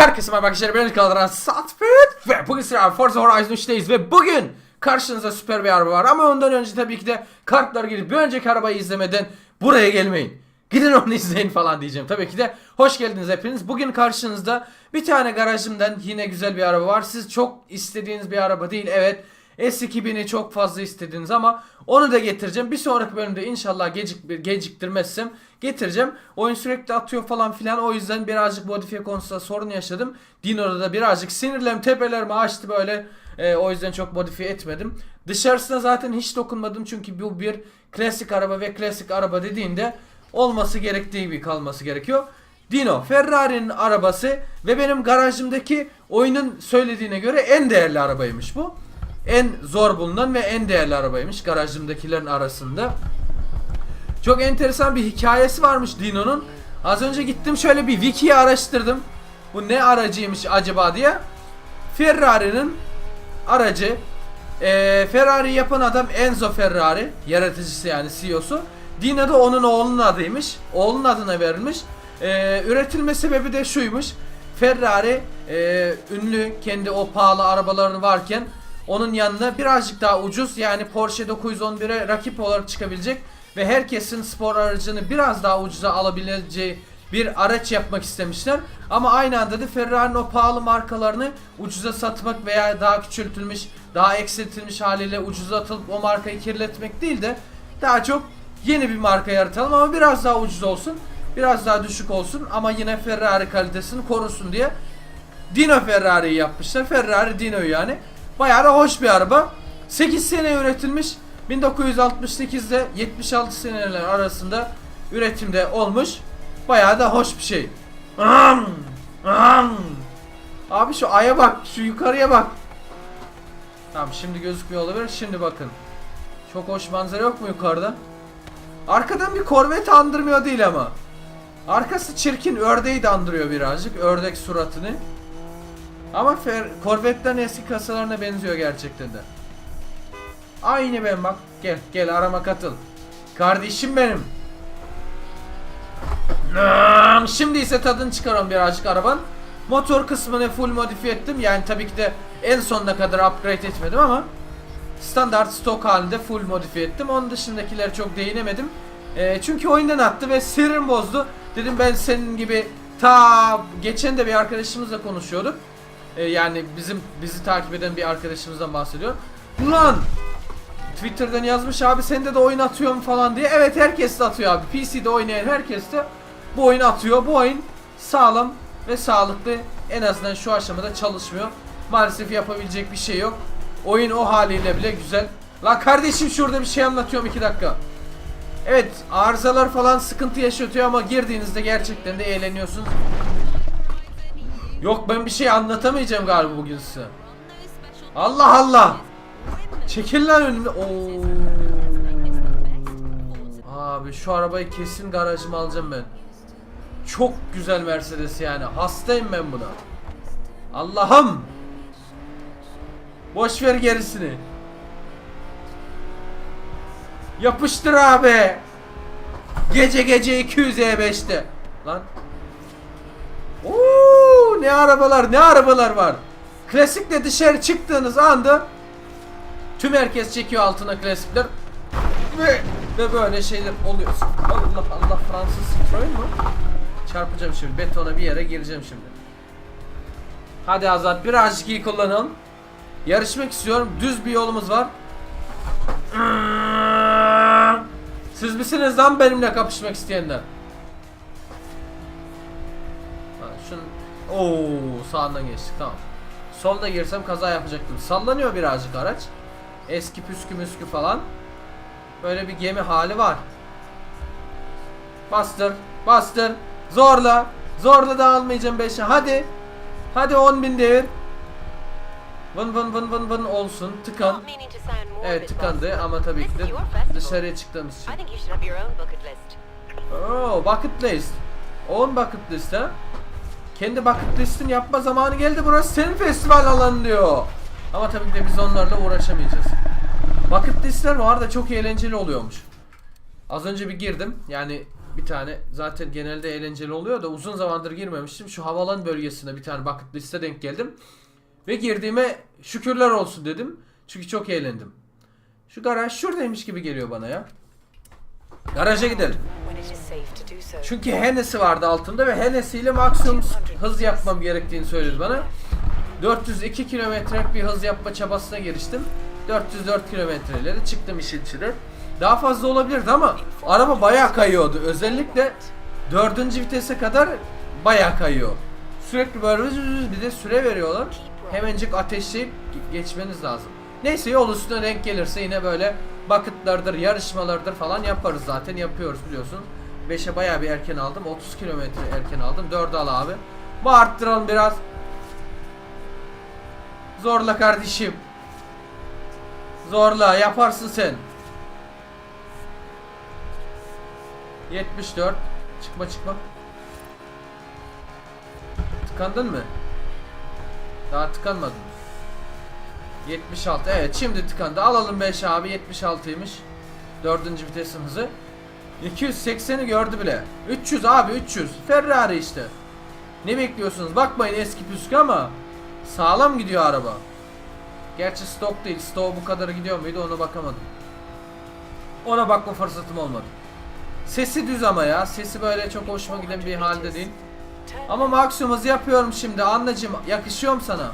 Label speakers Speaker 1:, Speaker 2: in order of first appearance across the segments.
Speaker 1: Herkese merhaba arkadaşlar ben Kaldıran Satfit ve bugün sıra Forza Horizon 3'teyiz ve bugün karşınızda süper bir araba var ama ondan önce tabii ki de kartlar gidip bir önceki arabayı izlemeden buraya gelmeyin. Gidin onu izleyin falan diyeceğim. Tabii ki de hoş geldiniz hepiniz. Bugün karşınızda bir tane garajımdan yine güzel bir araba var. Siz çok istediğiniz bir araba değil evet. S2000'i çok fazla istediniz ama onu da getireceğim. Bir sonraki bölümde inşallah gecik geciktirmezsem getireceğim. Oyun sürekli atıyor falan filan. O yüzden birazcık modifiye konusunda sorun yaşadım. Dino'da da birazcık sinirlerim tepelerimi açtı böyle. Ee, o yüzden çok modifiye etmedim. Dışarısına zaten hiç dokunmadım çünkü bu bir klasik araba ve klasik araba dediğinde olması gerektiği gibi kalması gerekiyor. Dino Ferrari'nin arabası ve benim garajımdaki oyunun söylediğine göre en değerli arabaymış bu. En zor bulunan ve en değerli arabaymış garajımdakilerin arasında. Çok enteresan bir hikayesi varmış Dino'nun. Az önce gittim şöyle bir wiki'yi araştırdım. Bu ne aracıymış acaba diye. Ferrari'nin aracı. Eee Ferrari yapan adam Enzo Ferrari. Yaratıcısı yani CEO'su. Dino da onun oğlunun adıymış. Oğlunun adına verilmiş. Eee, üretilme sebebi de şuymuş. Ferrari eee, ünlü kendi o pahalı arabaları varken onun yanına birazcık daha ucuz yani Porsche 911'e rakip olarak çıkabilecek ve herkesin spor aracını biraz daha ucuza alabileceği bir araç yapmak istemişler. Ama aynı anda da Ferrari'nin o pahalı markalarını ucuza satmak veya daha küçültülmüş, daha eksiltilmiş haliyle ucuza atılıp o markayı kirletmek değil de daha çok yeni bir marka yaratalım ama biraz daha ucuz olsun. Biraz daha düşük olsun ama yine Ferrari kalitesini korusun diye Dino Ferrari'yi yapmışlar. Ferrari Dino'yu yani. Bayağı da hoş bir araba. 8 sene üretilmiş. 1968'de 76 seneler arasında üretimde olmuş. Bayağı da hoş bir şey. Abi şu aya bak, şu yukarıya bak. Tamam şimdi gözükmüyor olabilir. Şimdi bakın. Çok hoş manzara yok mu yukarıda? Arkadan bir korvet andırmıyor değil ama. Arkası çirkin ördeği de andırıyor birazcık. Ördek suratını. Ama Fer eski kasalarına benziyor gerçekten de. Aynı ben bak. Gel gel arama katıl. Kardeşim benim. Şimdi ise tadını çıkaralım birazcık araban. Motor kısmını full modifiye ettim. Yani tabii ki de en sonuna kadar upgrade etmedim ama standart stok halinde full modifiye ettim. Onun dışındakileri çok değinemedim. Ee, çünkü oyundan attı ve sinirim bozdu. Dedim ben senin gibi ta geçen de bir arkadaşımızla konuşuyorduk. Ee, yani bizim bizi takip eden bir arkadaşımızdan bahsediyor. Ulan Twitter'dan yazmış abi sende de oyun atıyorum falan diye. Evet herkes de atıyor abi. PC'de oynayan herkes de bu oyunu atıyor. Bu oyun sağlam ve sağlıklı. En azından şu aşamada çalışmıyor. Maalesef yapabilecek bir şey yok. Oyun o haliyle bile güzel. La kardeşim şurada bir şey anlatıyorum 2 dakika. Evet arızalar falan sıkıntı yaşatıyor ama girdiğinizde gerçekten de eğleniyorsunuz. Yok ben bir şey anlatamayacağım galiba bugün size. Allah Allah. Çekil lan önüme. Oo. Abi şu arabayı kesin garajıma alacağım ben. Çok güzel Mercedes yani. Hastayım ben buna. Allah'ım. Boş ver gerisini. Yapıştır abi. Gece gece 200 E5'te. Lan. Oo, ne arabalar ne arabalar var. Klasikle dışarı çıktığınız anda tüm herkes çekiyor altına klasikler ve ve böyle şeyler oluyor. Allah Allah Fransız Citroen mu? Çarpacağım şimdi betona bir yere gireceğim şimdi. Hadi Azat birazcık iyi kullanalım. Yarışmak istiyorum. Düz bir yolumuz var. Siz misiniz lan benimle kapışmak isteyenler? Ha, şunun... Oo, sağından geçtik tamam. Solda girsem kaza yapacaktım. Sallanıyor birazcık araç. Eski püskü müskü falan. Böyle bir gemi hali var. Bastır, bastır. Zorla. Zorla da almayacağım 5'e. Hadi. Hadi 10 bin devir. Vın vın vın vın vın olsun. Tıkan. Evet tıkandı ama tabii ki de dışarıya çıktığımız için. Oo, bucket list. On bucket list ha. Kendi bucket listini yapma zamanı geldi. Burası senin festival alanı diyor. Ama tabii ki de biz onlarla uğraşamayacağız. Bucket listler var da çok eğlenceli oluyormuş. Az önce bir girdim. Yani bir tane zaten genelde eğlenceli oluyor da uzun zamandır girmemiştim. Şu havalan bölgesinde bir tane bucket liste denk geldim. Ve girdiğime şükürler olsun dedim. Çünkü çok eğlendim. Şu garaj şuradaymış gibi geliyor bana ya. Garaja gidelim. Çünkü Hennessy vardı altında ve Hennessy ile maksimum hız yapmam gerektiğini söyledi bana. 402 kilometrelik bir hız yapma çabasına giriştim. 404 kilometreyle de çıktım işin içine. Daha fazla olabilirdi ama araba bayağı kayıyordu. Özellikle 4. vitese kadar bayağı kayıyor. Sürekli böyle bir de süre veriyorlar. Hemencik ateşleyip ge- geçmeniz lazım. Neyse yol üstüne denk gelirse yine böyle bucketlardır, yarışmalardır falan yaparız zaten yapıyoruz biliyorsun. 5'e bayağı bir erken aldım. 30 kilometre erken aldım. 4'e al abi. Bu arttıralım biraz. Zorla kardeşim. Zorla yaparsın sen. 74. Çıkma çıkma. Tıkandın mı? Daha tıkanmadın. 76. Evet şimdi tıkandı. Alalım 5 abi. 76'ymış. Dördüncü vitesin hızı. 280'i gördü bile. 300 abi 300. Ferrari işte. Ne bekliyorsunuz? Bakmayın eski püskü ama sağlam gidiyor araba. Gerçi stok değil. Stok bu kadar gidiyor muydu ona bakamadım. Ona bakma fırsatım olmadı. Sesi düz ama ya. Sesi böyle çok hoşuma giden bir halde değil. Ama maksimum hızı yapıyorum şimdi. Anneciğim yakışıyor mu sana?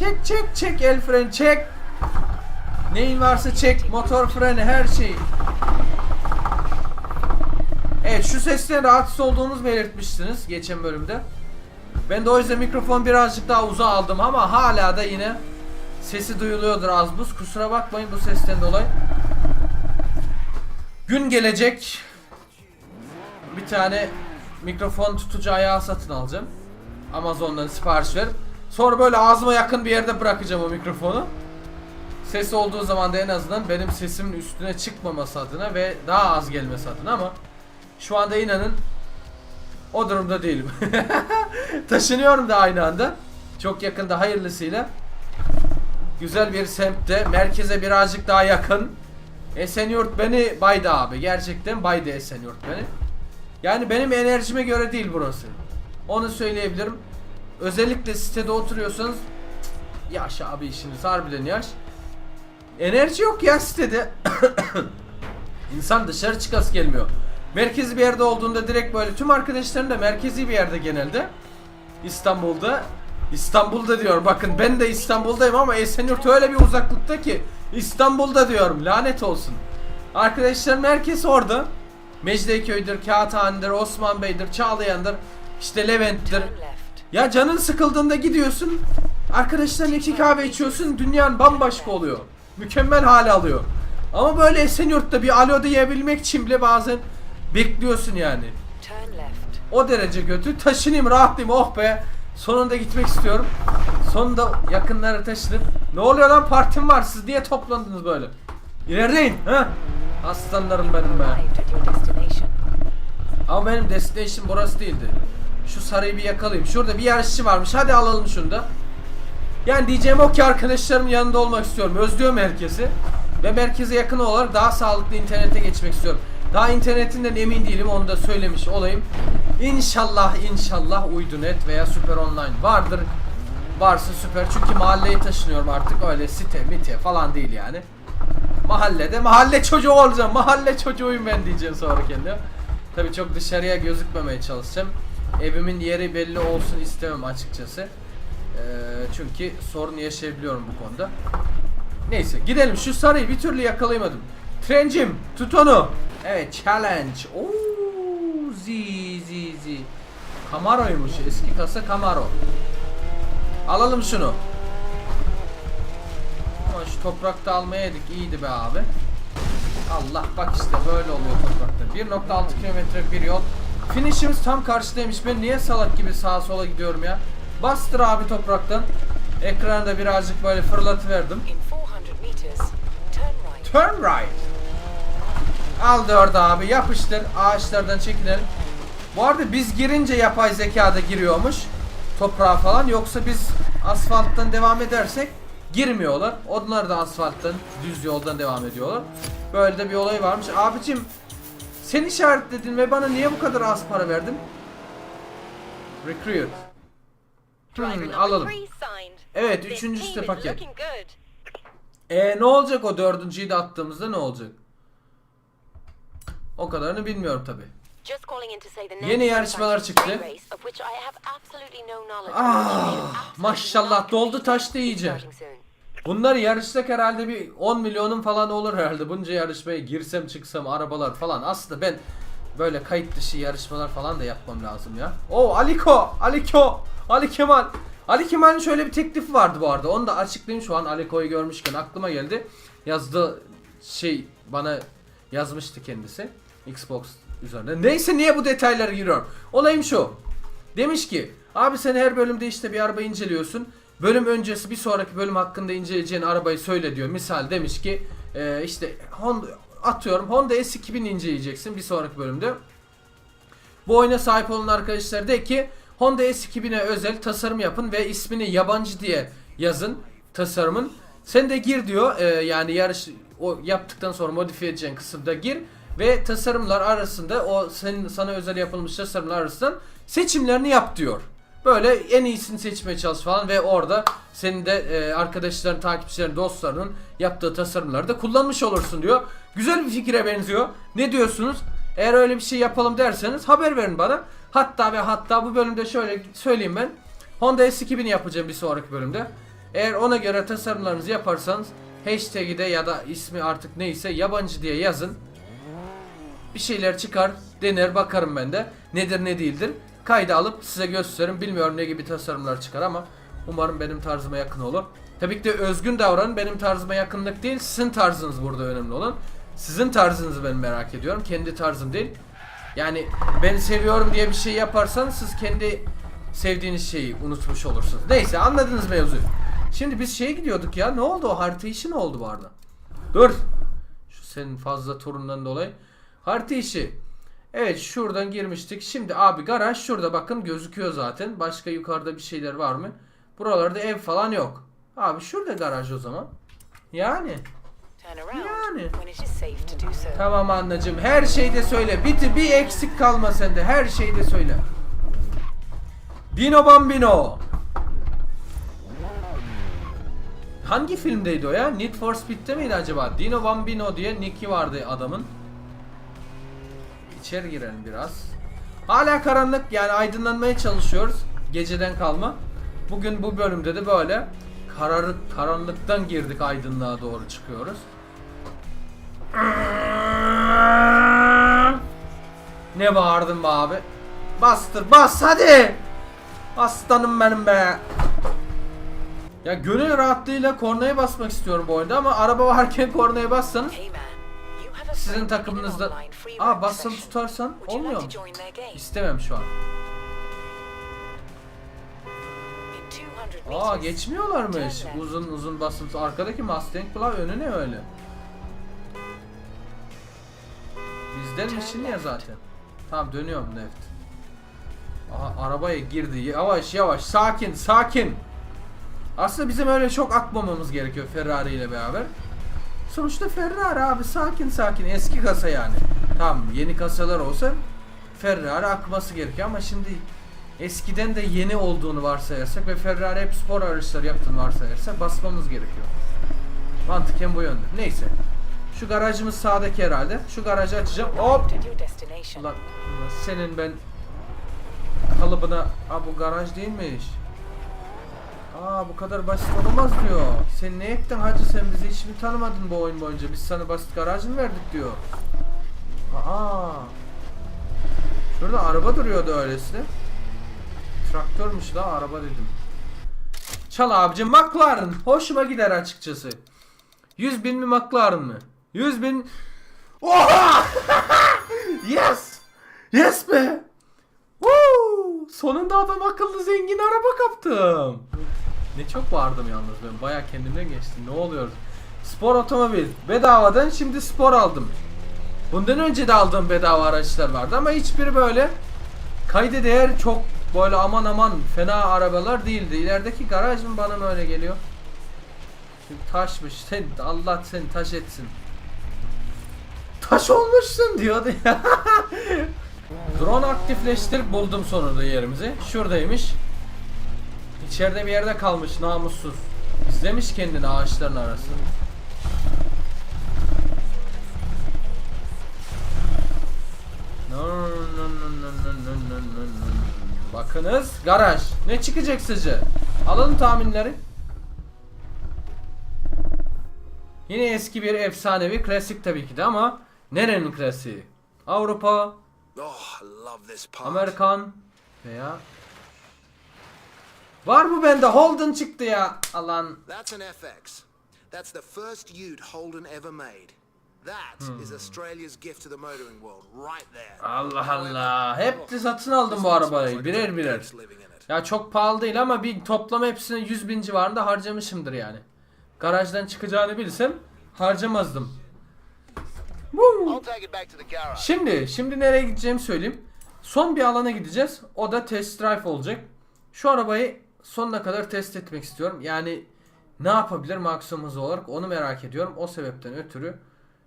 Speaker 1: Çek çek çek el freni çek. Neyin varsa çek. Motor freni her şey. Evet şu sesten rahatsız olduğunuzu belirtmiştiniz geçen bölümde. Ben de o yüzden mikrofon birazcık daha uzağa aldım ama hala da yine sesi duyuluyordur az buz. Kusura bakmayın bu sesten dolayı. Gün gelecek. Bir tane mikrofon tutucu ayağı satın alacağım. Amazon'dan sipariş verip sonra böyle ağzıma yakın bir yerde bırakacağım o mikrofonu. Ses olduğu zaman da en azından benim sesimin üstüne çıkmaması adına ve daha az gelmesi adına ama şu anda inanın o durumda değilim. Taşınıyorum da aynı anda. Çok yakında hayırlısıyla. Güzel bir semtte, merkeze birazcık daha yakın. Esenyurt beni baydı abi. Gerçekten baydı Esenyurt beni. Yani benim enerjime göre değil burası. Onu söyleyebilirim. Özellikle sitede oturuyorsanız yaş abi işiniz harbiden yaş. Enerji yok ya sitede. İnsan dışarı çıkası gelmiyor. Merkezi bir yerde olduğunda direkt böyle tüm arkadaşlarım da merkezi bir yerde genelde. İstanbul'da. İstanbul'da diyor bakın ben de İstanbul'dayım ama Esenyurt öyle bir uzaklıkta ki İstanbul'da diyorum lanet olsun. Arkadaşlarım herkes orada. Mecidiyeköy'dür, Kağıthane'dir, Osman Bey'dir, Çağlayan'dır, işte Levent'tir. Ya canın sıkıldığında gidiyorsun. Arkadaşlarla iki kahve içiyorsun. Dünyan bambaşka oluyor. Mükemmel hale alıyor. Ama böyle Esenyurt'ta bir alo diyebilmek için bile bazen bekliyorsun yani. O derece kötü. Taşınayım rahatlayayım oh be. Sonunda gitmek istiyorum. Sonunda yakınlara taşınıp. Ne oluyor lan partim var siz niye toplandınız böyle? İlerleyin ha. Aslanlarım benim be. Ama benim destination burası değildi. Şu sarayı bir yakalayayım. Şurada bir yarışçı varmış. Hadi alalım şunu da. Yani diyeceğim o ki arkadaşlarımın yanında olmak istiyorum. Özlüyorum herkesi. Ve merkeze yakın olarak daha sağlıklı internete geçmek istiyorum. Daha internetinden emin değilim onu da söylemiş olayım. İnşallah inşallah uydunet veya süper online vardır. Varsa süper çünkü mahalleye taşınıyorum artık öyle site mite falan değil yani. Mahallede mahalle çocuğu olacağım. Mahalle çocuğuyum ben diyeceğim sonra kendime. Tabii çok dışarıya gözükmemeye çalışacağım. Evimin yeri belli olsun istemem açıkçası. Ee, çünkü sorun yaşayabiliyorum bu konuda. Neyse gidelim şu sarıyı bir türlü yakalayamadım. Trencim tut onu. Evet challenge. Oo zi zi zi. Camaro'ymuş eski kasa Camaro. Alalım şunu. Ama şu toprakta almayaydık iyiydi be abi. Allah bak işte böyle oluyor toprakta. 1.6 kilometre bir yol. Finishimiz tam karşıdaymış. Ben niye salak gibi sağa sola gidiyorum ya? Bastır abi topraktan. Ekranı da birazcık böyle fırlatıverdim.
Speaker 2: In 400 meters, turn right.
Speaker 1: Al dört abi yapıştır. Ağaçlardan çekilelim. Bu arada biz girince yapay zekada giriyormuş. Toprağa falan. Yoksa biz asfalttan devam edersek girmiyorlar. Onlar da asfalttan düz yoldan devam ediyorlar. Böyle de bir olay varmış. Abicim Sen işaretledin ve bana niye bu kadar az para verdin? Recruit. Hmm, alalım. Evet
Speaker 3: team is
Speaker 1: paket. E ne olacak o dördüncüyü de attığımızda ne olacak? O kadarını bilmiyorum tabi. Yeni yarışmalar çıktı. Ah, maşallah, doldu taştı iyice. Bunlar yarışsak herhalde bir 10 milyonun falan olur herhalde. Bunca yarışmaya girsem çıksam arabalar falan. Aslında ben böyle kayıt dışı yarışmalar falan da yapmam lazım ya. O Aliko, Aliko, Ali Kemal. Ali Kemal'in şöyle bir teklifi vardı bu arada. Onu da açıklayayım şu an Aliko'yu görmüşken aklıma geldi. Yazdı şey bana yazmıştı kendisi. Xbox üzerinde. Neyse niye bu detaylara giriyorum? Olayım şu. Demiş ki abi sen her bölümde işte bir araba inceliyorsun. Bölüm öncesi bir sonraki bölüm hakkında inceleyeceğin arabayı söyle diyor. Misal demiş ki e, işte Honda atıyorum Honda S2000 inceleyeceksin bir sonraki bölümde. Bu oyuna sahip olan arkadaşlar de ki Honda S2000'e özel tasarım yapın ve ismini yabancı diye yazın tasarımın. Sen de gir diyor e, yani yarış o yaptıktan sonra modifiye edeceğin kısımda gir ve tasarımlar arasında o senin sana özel yapılmış tasarımlar arasından seçimlerini yap diyor. Böyle en iyisini seçmeye çalış falan ve orada senin de e, arkadaşların, takipçilerin, dostlarının yaptığı tasarımları da kullanmış olursun diyor. Güzel bir fikire benziyor. Ne diyorsunuz? Eğer öyle bir şey yapalım derseniz haber verin bana. Hatta ve hatta bu bölümde şöyle söyleyeyim ben. Honda S2000 yapacağım bir sonraki bölümde. Eğer ona göre tasarımlarınızı yaparsanız hashtag'i de ya da ismi artık neyse yabancı diye yazın. Bir şeyler çıkar, dener bakarım ben de. Nedir ne değildir. Kayda alıp size gösteririm. Bilmiyorum ne gibi tasarımlar çıkar ama umarım benim tarzıma yakın olur. Tabii ki de özgün davranın. Benim tarzıma yakınlık değil, sizin tarzınız burada önemli olan. Sizin tarzınızı ben merak ediyorum. Kendi tarzım değil. Yani ben seviyorum diye bir şey yaparsanız siz kendi sevdiğiniz şeyi unutmuş olursunuz. Neyse anladınız mevzuyu. Şimdi biz şeye gidiyorduk ya. Ne oldu o harita işi ne oldu bu arada? Dur. Şu senin fazla turundan dolayı. Harita işi. Evet şuradan girmiştik. Şimdi abi garaj şurada bakın gözüküyor zaten. Başka yukarıda bir şeyler var mı? Buralarda ev falan yok. Abi şurada garaj o zaman. Yani. Yani. Tamam anneciğim her şeyde söyle. Biti bir eksik kalma sende. Her şeyde söyle. Dino Bambino. Hangi filmdeydi o ya? Need for Speed'te miydi acaba? Dino Bambino diye Nicky vardı adamın. İçeri girelim biraz. Hala karanlık yani aydınlanmaya çalışıyoruz. Geceden kalma. Bugün bu bölümde de böyle kararık, karanlıktan girdik aydınlığa doğru çıkıyoruz. Ne bağırdın be abi? Bastır bas hadi. Aslanım benim be. Ya gönül rahatlığıyla kornaya basmak istiyorum bu oyunda ama araba varken kornaya bassanız sizin takımınızda Aa
Speaker 2: session.
Speaker 1: tutarsan olmuyor mu? İstemem şu an.
Speaker 2: In 200
Speaker 1: Aa geçmiyorlarmış. Uzun uzun basılı. Arkadaki Mustang Plow önü ne öyle? Bizdenmişsin ya zaten. Tamam dönüyorum left. Aha arabaya girdi. Yavaş yavaş sakin sakin. Aslında bizim öyle çok akmamamız gerekiyor Ferrari ile beraber. Sonuçta Ferrari abi sakin sakin eski kasa yani. Tamam yeni kasalar olsa Ferrari akması gerekiyor ama şimdi eskiden de yeni olduğunu varsayarsak ve Ferrari hep spor araçları yaptığını varsayarsak basmamız gerekiyor. Mantıken bu yönde. Neyse. Şu garajımız sağdaki herhalde. Şu garajı açacağım. Hop. Ulan senin ben kalıbına... Aa bu garaj değilmiş. Aa bu kadar basit olamaz diyor. Sen ne ettin hacı sen bizi hiç mi tanımadın bu oyun boyunca? Biz sana basit garaj mı verdik diyor. Aa. Şurada araba duruyordu öylesine. Traktörmüş la araba dedim. Çal abicim McLaren. Hoşuma gider açıkçası. 100 bin mi McLaren mı? 100 bin... Oha! yes! Yes be! Woo! Sonunda adam akıllı zengin araba kaptım. Ne çok bağırdım yalnız ben. Baya kendimden geçtim. Ne oluyor? Spor otomobil. Bedavadan şimdi spor aldım. Bundan önce de aldığım bedava araçlar vardı ama hiçbiri böyle kayda değer çok böyle aman aman fena arabalar değildi. İlerideki garaj mı bana mı öyle geliyor? Şimdi taşmış. Sen Allah seni taş etsin. taş olmuşsun diyordu ya. Drone aktifleştirip buldum sonunda yerimizi. Şuradaymış. İçeride bir yerde kalmış namussuz. İzlemiş kendini ağaçların arasında. Bakınız garaj. Ne çıkacak sizce? Alın tahminleri. Yine eski bir efsanevi klasik tabii ki de ama nerenin klasiği? Avrupa, Amerikan veya Var mı bende? Holden çıktı ya. Alan.
Speaker 4: That's an FX. That's the first Ute Holden ever made. That
Speaker 1: Hmm.
Speaker 4: is Australia's gift to the motoring world, right there.
Speaker 1: Allah Allah. Hep de satın aldım bu arabayı. Birer birer. Ya çok pahalı değil ama bir toplam hepsine 100 bin civarında harcamışımdır yani. Garajdan çıkacağını bilsem harcamazdım. Woo! Şimdi, şimdi nereye gideceğimi söyleyeyim. Son bir alana gideceğiz. O da test drive olacak. Şu arabayı sonuna kadar test etmek istiyorum. Yani ne yapabilir maksimum hız olarak onu merak ediyorum. O sebepten ötürü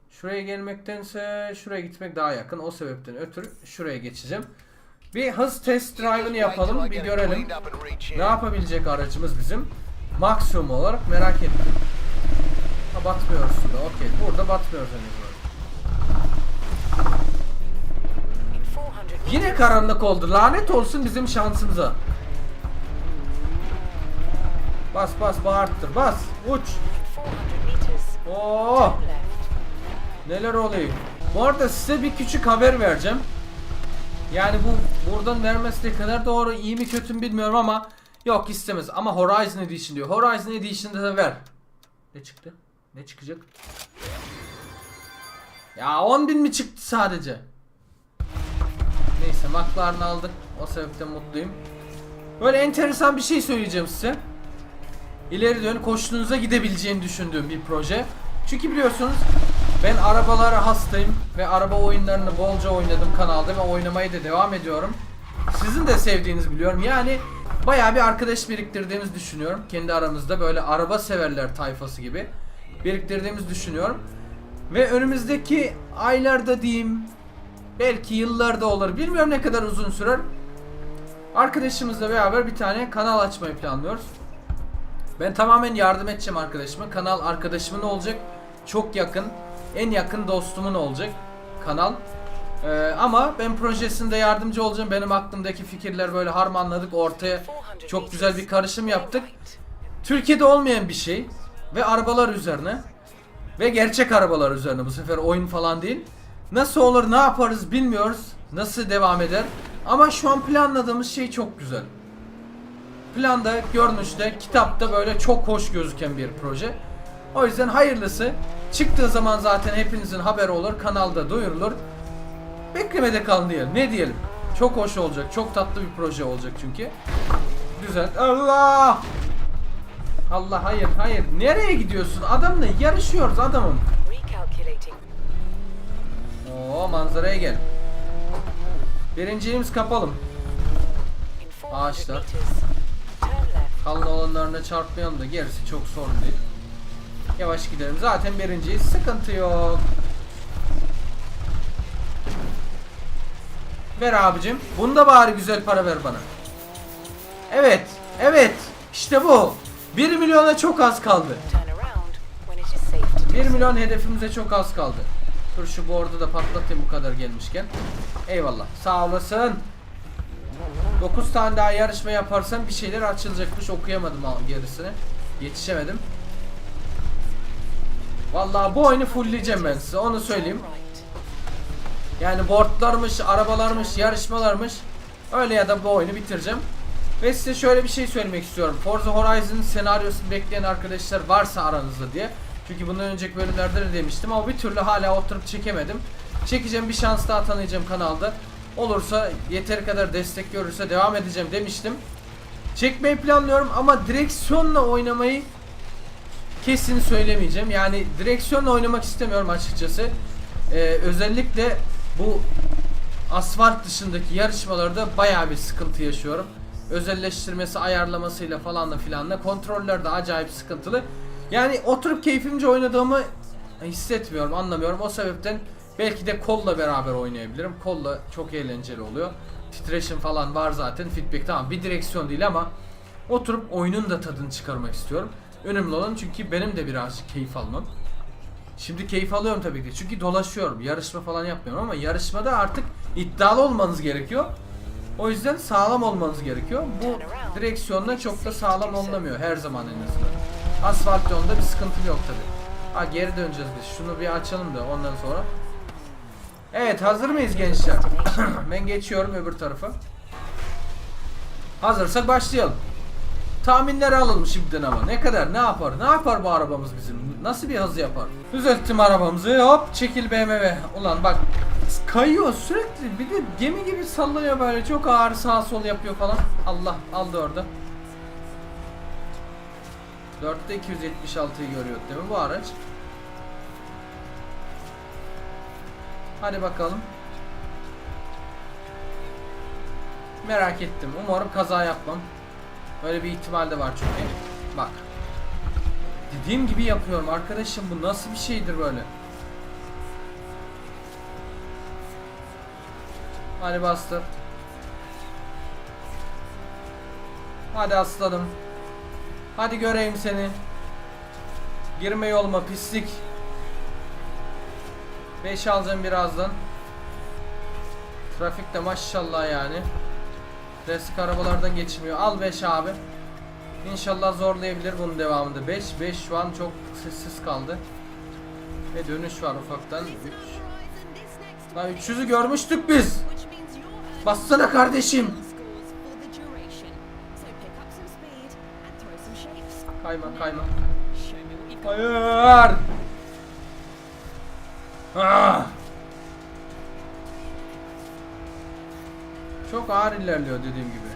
Speaker 1: şuraya gelmektense şuraya gitmek daha yakın. O sebepten ötürü şuraya geçeceğim. Bir hız test drive'ını yapalım. Bir görelim. Ne yapabilecek aracımız bizim? Maksimum olarak merak ettim. Ha batmıyoruz da. Okey. Burada batmıyoruz en azından.
Speaker 2: In 400 meters.
Speaker 1: Yine karanlık oldu. Lanet olsun bizim şansımıza. Bas bas bağırttır. Bas. Uç.
Speaker 2: In 400 meters.
Speaker 1: Oo.
Speaker 2: Left.
Speaker 1: Neler oluyor? Bu arada size bir küçük haber vereceğim. Yani bu buradan vermesi ne kadar doğru iyi mi kötü mü bilmiyorum ama yok istemez ama Horizon Edition diyor. Horizon Edition'da da ver. Ne çıktı? Ne çıkacak? Ya 10.000 mi çıktı sadece? Neyse McLaren'ı aldık. O sebepten mutluyum. Böyle enteresan bir şey söyleyeceğim size. İleri dön koştuğunuza gidebileceğini düşündüğüm bir proje. Çünkü biliyorsunuz ben arabalara hastayım ve araba oyunlarını bolca oynadım kanalda ve oynamaya da devam ediyorum. Sizin de sevdiğinizi biliyorum. Yani bayağı bir arkadaş biriktirdiğimizi düşünüyorum. Kendi aramızda böyle araba severler tayfası gibi biriktirdiğimizi düşünüyorum. Ve önümüzdeki aylarda diyeyim belki yıllarda olur. Bilmiyorum ne kadar uzun sürer. Arkadaşımızla beraber bir tane kanal açmayı planlıyoruz. Ben tamamen yardım edeceğim arkadaşıma. Kanal arkadaşımın olacak. Çok yakın. En yakın dostumun olacak kanal. Ee, ama ben projesinde yardımcı olacağım. Benim aklımdaki fikirler böyle harmanladık. Ortaya
Speaker 2: 400
Speaker 1: çok güzel bir karışım yaptık. Türkiye'de olmayan bir şey. Ve arabalar üzerine. Ve gerçek arabalar üzerine bu sefer oyun falan değil. Nasıl olur ne yaparız bilmiyoruz. Nasıl devam eder. Ama şu an planladığımız şey çok güzel. Planda, görünüşte, kitapta böyle çok hoş gözüken bir proje. O yüzden hayırlısı. Çıktığı zaman zaten hepinizin haberi olur. Kanalda duyurulur. Beklemede kalın diyelim. Ne diyelim? Çok hoş olacak. Çok tatlı bir proje olacak çünkü. Güzel. Allah! Allah hayır hayır. Nereye gidiyorsun? Adamla yarışıyoruz adamım. Oo manzaraya gel. Birinciliğimiz kapalım.
Speaker 2: In 400
Speaker 1: Ağaçlar. Kalın olanlarına çarpmayalım da gerisi çok sorun değil. Yavaş gidelim. Zaten birinciyiz. Sıkıntı yok. Ver abicim. Bunda bari güzel para ver bana. Evet. Evet. İşte bu. 1 milyona çok az kaldı.
Speaker 2: Turn around when it is safe to do
Speaker 1: 1
Speaker 2: so.
Speaker 1: milyon hedefimize çok az kaldı. Dur şu board'u da patlatayım bu kadar gelmişken. Eyvallah. Sağ olasın. 9 tane daha yarışma yaparsam bir şeyler açılacakmış. Okuyamadım al- gerisini. Yetişemedim. Vallahi bu oyunu fullleyeceğim ben size. Onu söyleyeyim. Yani boardlarmış, arabalarmış, yarışmalarmış. Öyle ya da bu oyunu bitireceğim. Ve size şöyle bir şey söylemek istiyorum. Forza Horizon senaryosunu bekleyen arkadaşlar varsa aranızda diye. Çünkü bundan önceki bölümlerde de demiştim ama bir türlü hala oturup çekemedim. Çekeceğim bir şans daha tanıyacağım kanalda. Olursa yeteri kadar destek görürse devam edeceğim demiştim. Çekmeyi planlıyorum ama direksiyonla oynamayı kesin söylemeyeceğim. Yani direksiyonla oynamak istemiyorum açıkçası. Ee, özellikle bu asfalt dışındaki yarışmalarda bayağı bir sıkıntı yaşıyorum. Özelleştirmesi, ayarlamasıyla falanla filanla kontroller de acayip sıkıntılı. Yani oturup keyfimce oynadığımı hissetmiyorum, anlamıyorum. O sebepten Belki de kolla beraber oynayabilirim. Kolla çok eğlenceli oluyor. Titreşim falan var zaten. Feedback tamam bir direksiyon değil ama oturup oyunun da tadını çıkarmak istiyorum. Önemli olan çünkü benim de birazcık keyif almam. Şimdi keyif alıyorum tabii ki. Çünkü dolaşıyorum. Yarışma falan yapmıyorum ama yarışmada artık iddialı olmanız gerekiyor. O yüzden sağlam olmanız gerekiyor. Bu direksiyonda çok da sağlam olunamıyor her zaman en azından. Asfalt yolunda bir sıkıntı yok tabii. Ha geri döneceğiz biz. Şunu bir açalım da ondan sonra. Evet hazır mıyız gençler? ben geçiyorum öbür tarafa. Hazırsak başlayalım. Tahminleri alalım şimdiden ama. Ne kadar? Ne yapar? Ne yapar bu arabamız bizim? Nasıl bir hız yapar? Düzelttim arabamızı. Hop çekil BMW. Ulan bak kayıyor sürekli. Bir de gemi gibi sallanıyor böyle. Çok ağır sağ sol yapıyor falan. Allah aldı orada. 4'te 276'yı görüyor değil mi bu araç? Hadi bakalım. Merak ettim. Umarım kaza yapmam. Böyle bir ihtimal de var çünkü. Bak. Dediğim gibi yapıyorum arkadaşım bu nasıl bir şeydir böyle? Hadi bastır. Hadi aslanım. Hadi göreyim seni. Girme yoluma pislik. 5 alacağım birazdan. Trafikte maşallah yani. Klasik arabalardan geçmiyor. Al 5 abi. İnşallah zorlayabilir bunun devamında. 5 5 şu an çok sessiz kaldı. Ve dönüş var ufaktan. 3 Lan 300'ü görmüştük biz. Bassana kardeşim. Kayma kayma. Hayır. Ah. Çok ağır ilerliyor dediğim gibi.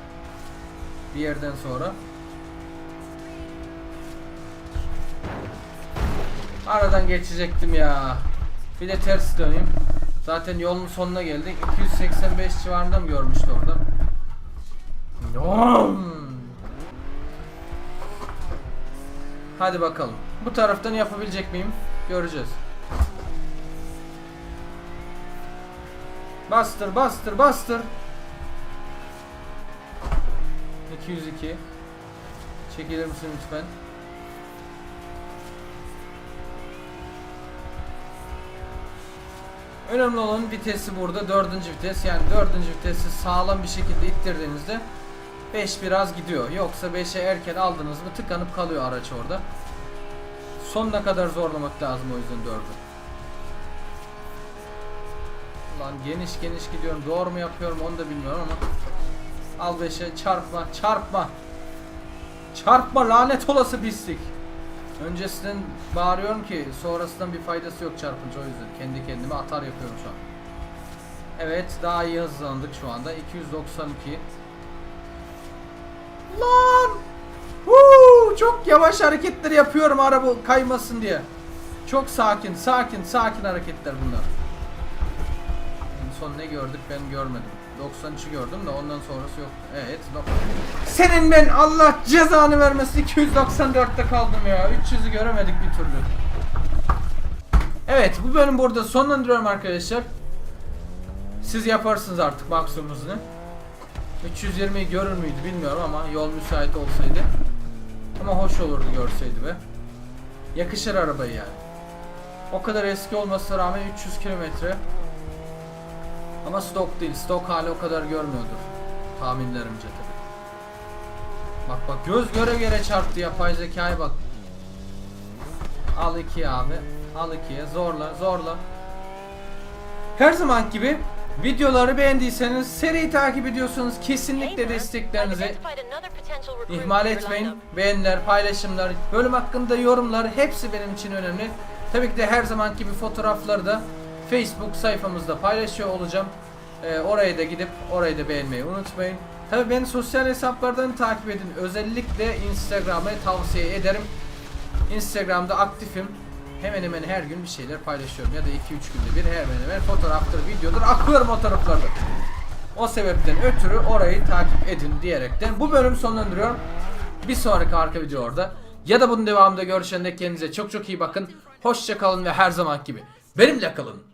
Speaker 1: Bir yerden sonra. Aradan geçecektim ya. Bir de ters döneyim. Zaten yolun sonuna geldik. 285 civarında mı görmüştü orada? Hadi bakalım. Bu taraftan yapabilecek miyim? Göreceğiz. Bastır, bastır, bastır. 202. Çekilir misin lütfen? Önemli olan vitesi burada dördüncü vites yani dördüncü vitesi sağlam bir şekilde ittirdiğinizde 5 biraz gidiyor. Yoksa 5'e erken aldınız mı tıkanıp kalıyor araç orada. Sonuna kadar zorlamak lazım o yüzden 4'ü. Lan geniş geniş gidiyorum. Doğru mu yapıyorum onu da bilmiyorum ama. Al 5'e çarpma çarpma. Çarpma lanet olası pislik. Öncesinden bağırıyorum ki sonrasından bir faydası yok çarpınca o yüzden. Kendi kendime atar yapıyorum şu an. Evet daha iyi hızlandık şu anda. 292. Lan! Huu, çok yavaş hareketler yapıyorum araba kaymasın diye. Çok sakin, sakin, sakin hareketler bunlar. Son ne gördük ben görmedim. 93'ü gördüm de ondan sonrası yok. Evet. Senin ben Allah cezanı vermesin 294'te kaldım ya. 300'ü göremedik bir türlü. Evet bu bölüm burada sonlandırıyorum arkadaşlar. Siz yaparsınız artık maksimumunuzu. 320'yi görür müydü bilmiyorum ama yol müsait olsaydı. Ama hoş olurdu görseydi be. Yakışır arabayı yani. O kadar eski olmasına rağmen 300 kilometre. Ama stok değil. Stok hali o kadar görmüyordur. Tahminlerimce tabi. Bak bak göz göre göre çarptı yapay zekaya bak. Al 2 abi. Al 2'ye zorla zorla. Her zaman gibi videoları beğendiyseniz seri takip ediyorsunuz. Kesinlikle desteklerinizi ihmal etmeyin. Beğeniler, paylaşımlar, bölüm hakkında yorumlar hepsi benim için önemli. Tabii ki de her zaman gibi fotoğrafları da Facebook sayfamızda paylaşıyor olacağım. Ee, oraya da gidip orayı da beğenmeyi unutmayın. Tabii beni sosyal hesaplardan takip edin. Özellikle Instagram'ı tavsiye ederim. Instagram'da aktifim. Hemen hemen her gün bir şeyler paylaşıyorum. Ya da 2-3 günde bir hemen hemen fotoğraftır, videodur akıyorum o taraflarda. O sebepten ötürü orayı takip edin diyerekten bu bölüm sonlandırıyorum. Bir sonraki arka video orada. Ya da bunun devamında görüşene dek kendinize çok çok iyi bakın. Hoşça kalın ve her zaman gibi benimle kalın.